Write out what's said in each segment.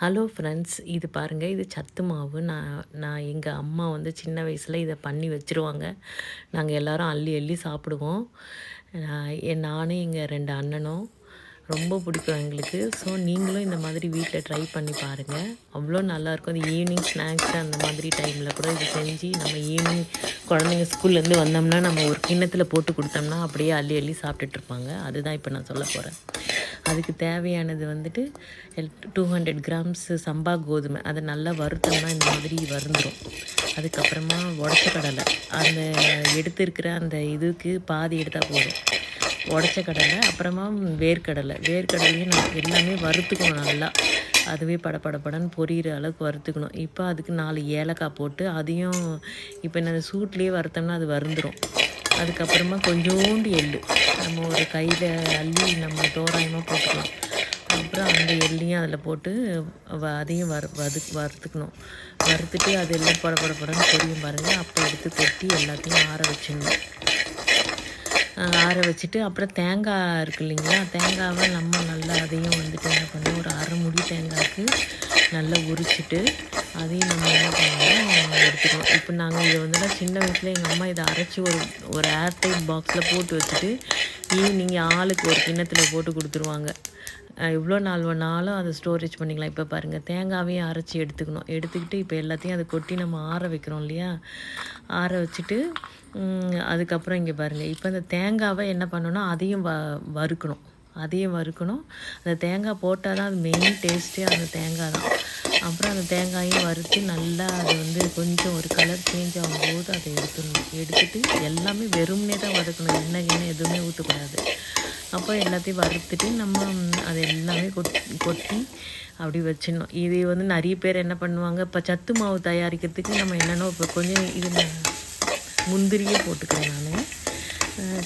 Hello friends இது பாருங்கள் இது சத்து மாவு. நான் நான் எங்கள் அம்மா வந்து சின்ன வயசில் இதை பண்ணி வச்சுருவாங்க. நாங்கள் எல்லோரும் அள்ளி அள்ளி சாப்பிடுவோம். என் நானும் எங்கள் ரெண்டு அண்ணனும் ரொம்ப பிடிக்கும் எங்களுக்கு. ஸோ நீங்களும் இந்த மாதிரி வீட்டில் ட்ரை பண்ணி பாருங்கள் அவ்வளோ நல்லாயிருக்கும் அது ஈவினிங் ஸ்நாக்ஸ் அந்த மாதிரி டைமில் கூட இது செஞ்சு நம்ம ஈவினிங் குழந்தைங்க ஸ்கூல்லேருந்து வந்தோம்னா நம்ம ஒரு கிண்ணத்தில் போட்டு கொடுத்தோம்னா அப்படியே அள்ளி அள்ளி சாப்பிட்டுட்ருப்பாங்க அதுதான் இப்போ நான் சொல்ல போகிறேன் அதுக்கு தேவையானது வந்துட்டு டூ ஹண்ட்ரட் கிராம்ஸ் சம்பா கோதுமை. அதை நல்லா வருத்தம்னா இந்த மாதிரி வருந்துடும் அதுக்கப்புறமா உடச்ச கடலை அந்த எடுத்துருக்கிற அந்த இதுக்கு பாதி எடுத்தால் போதும். உடச்ச கடலை அப்புறமா வேர்க்கடலை. வேர்க்கடலையும் நான் எல்லாமே வறுத்துக்கணும் நல்லா. அதுவே படப்படப்படன்னு பொரியிற அளவுக்கு வறுத்துக்கணும். இப்போ அதுக்கு நாலு ஏலக்காய் போட்டு அதையும் இப்போ நான் சூட்லேயே வறுத்தோம்னா அது வருந்துடும் அதுக்கப்புறமா கொஞ்சோண்டு எள்ளு. நம்ம ஒரு கையில் அள்ளி நம்ம தோராயமாக போட்டுக்கலாம். அப்புறம் அந்த எள்ளையும் அதில் போட்டு அதையும் வறு வது வறுத்துக்கணும். வறுத்துட்டு அது எல்லாம் பட புட படன்னு தெரியும் பாருங்கள் அப்போ எடுத்து கொட்டி எல்லாத்தையும் ஆற வச்சிடணும். ஆற வச்சுட்டு அப்புறம் தேங்காய் இருக்கு இல்லைங்களா? தேங்காவை நம்ம நல்லா அதையும் வந்துட்டு என்ன பண்ணோம் ஒரு அரை முடி தேங்காய்க்கு நல்லா உரிச்சிட்டு அதையும் நம்ம என்ன பண்ணணும் எடுத்துக்கணும். இப்போ நாங்கள் இதை வந்து சின்ன வயசில் எங்கள் அம்மா இதை அரைச்சி ஒரு ஒரு ஏர்டைட் பாக்ஸில் போட்டு வச்சுட்டு ஈவினிங் ஆளுக்கு ஒரு கிண்ணத்தில் போட்டு கொடுத்துருவாங்க. எவ்வளோ நாள் வேணாலும் அதை ஸ்டோரேஜ் பண்ணிக்கலாம். இப்போ பாருங்கள் தேங்காவையும் அரைச்சி எடுத்துக்கணும். எடுத்துக்கிட்டு இப்போ எல்லாத்தையும் அதை கொட்டி நம்ம ஆற வைக்கிறோம் இல்லையா? ஆற வச்சுட்டு அதுக்கப்புறம் இங்கே பாருங்கள் இப்போ இந்த தேங்காவை என்ன பண்ணணும்னா அதையும் வ வறுக்கணும். அதையும் வறுக்கணும். அந்த தேங்காய் போட்டால் தான் அது மெயின் டேஸ்ட்டே அந்த தேங்காய் தான் அப்புறம் அந்த தேங்காயும் வறுத்து நல்லா அது வந்து கொஞ்சம் ஒரு கலர் சேஞ்ச் ஆகும்போது அதை எடுத்துடணும். எடுத்துட்டு எல்லாமே வெறும்னே தான் வதக்கணும் எண்ணெய் எண்ணெய் எதுவுமே ஊற்றக்கூடாது அப்போ எல்லாத்தையும் வறுத்துட்டு நம்ம அதை எல்லாமே கொட் கொட்டி அப்படி வச்சிடணும். இது வந்து நிறைய பேர் என்ன பண்ணுவாங்க இப்போ சத்து மாவு தயாரிக்கிறதுக்கு நம்ம என்னென்னோ இப்போ கொஞ்சம் இது முந்திரியே போட்டுக்கிறேன் நான்.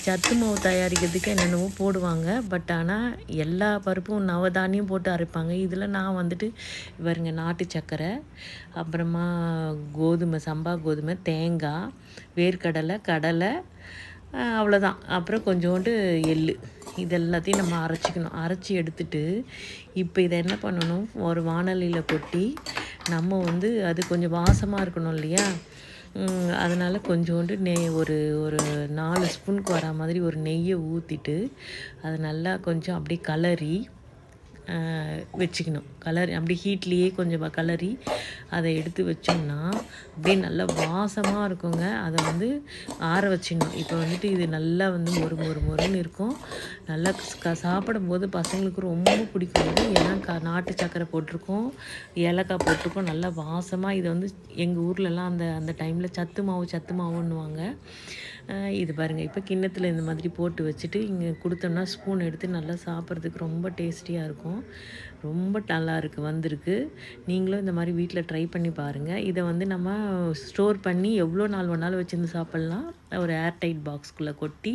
சத்து மாவு தயாரிக்கிறதுக்கு என்னென்னவோ போடுவாங்க. பட் ஆனால் எல்லா பருப்பும் நவதானியம் போட்டு அரைப்பாங்க. இதில் நான் வந்துட்டு இவருங்க நாட்டு சர்க்கரை அப்புறமா கோதுமை சம்பா கோதுமை தேங்காய் வேர்க்கடலை கடலை அவ்வளோதான் அப்புறம் கொஞ்சோண்டு எள் இது எல்லாத்தையும் நம்ம அரைச்சிக்கணும். அரைச்சி எடுத்துட்டு இப்போ இதை என்ன பண்ணணும்? ஒரு வானலியில் கொட்டி நம்ம வந்து அது கொஞ்சம் வாசமாக இருக்கணும் இல்லையா? அதனால் கொஞ்சோண்டு நெய் ஒரு ஒரு நாலு ஸ்பூனுக்கு வரா மாதிரி ஒரு நெய்யை ஊற்றிட்டு அதை நல்லா கொஞ்சம் அப்படியே கலரி வச்சுக்கணும். கலர் அப்படி ஹீட்லேயே கொஞ்சம் கலரி அதை எடுத்து வச்சோம்னா அப்படியே நல்லா வாசமாக இருக்குங்க. அதை வந்து ஆற வச்சிடணும் இப்போ வந்துட்டு இது நல்லா வந்து மொறு மொறு மொறுன்னு இருக்கும். நல்லா க சாப்பிடும்போது பசங்களுக்கு ரொம்ப பிடிக்கும். ஏன்னா க நாட்டு சக்கரை போட்டிருக்கோம் ஏலக்காய் போட்டிருக்கோம். நல்லா வாசமாக இதை வந்து எங்கள் ஊர்லலாம் அந்த அந்த டைமில் சத்து மாவு சத்து மாவுன்னுவாங்க. இது பாருங்கள் இப்போ கிண்ணத்தில் இந்த மாதிரி போட்டு வச்சுட்டு இங்கே கொடுத்தோம்னா ஸ்பூன் எடுத்து நல்லா சாப்பிட்றதுக்கு ரொம்ப டேஸ்டியாக இருக்கும். ரொம்ப நல்லா இருக்குது வந்திருக்கு. நீங்களும் இந்த மாதிரி வீட்டில் ட்ரை பண்ணி பாருங்கள் இதை வந்து நம்ம ஸ்டோர் பண்ணி எவ்வளோ நாள் வேணாலும் வச்சுருந்து சாப்பிட்லாம். ஒரு ஏர்டைட் பாக்ஸ்குள்ளே கொட்டி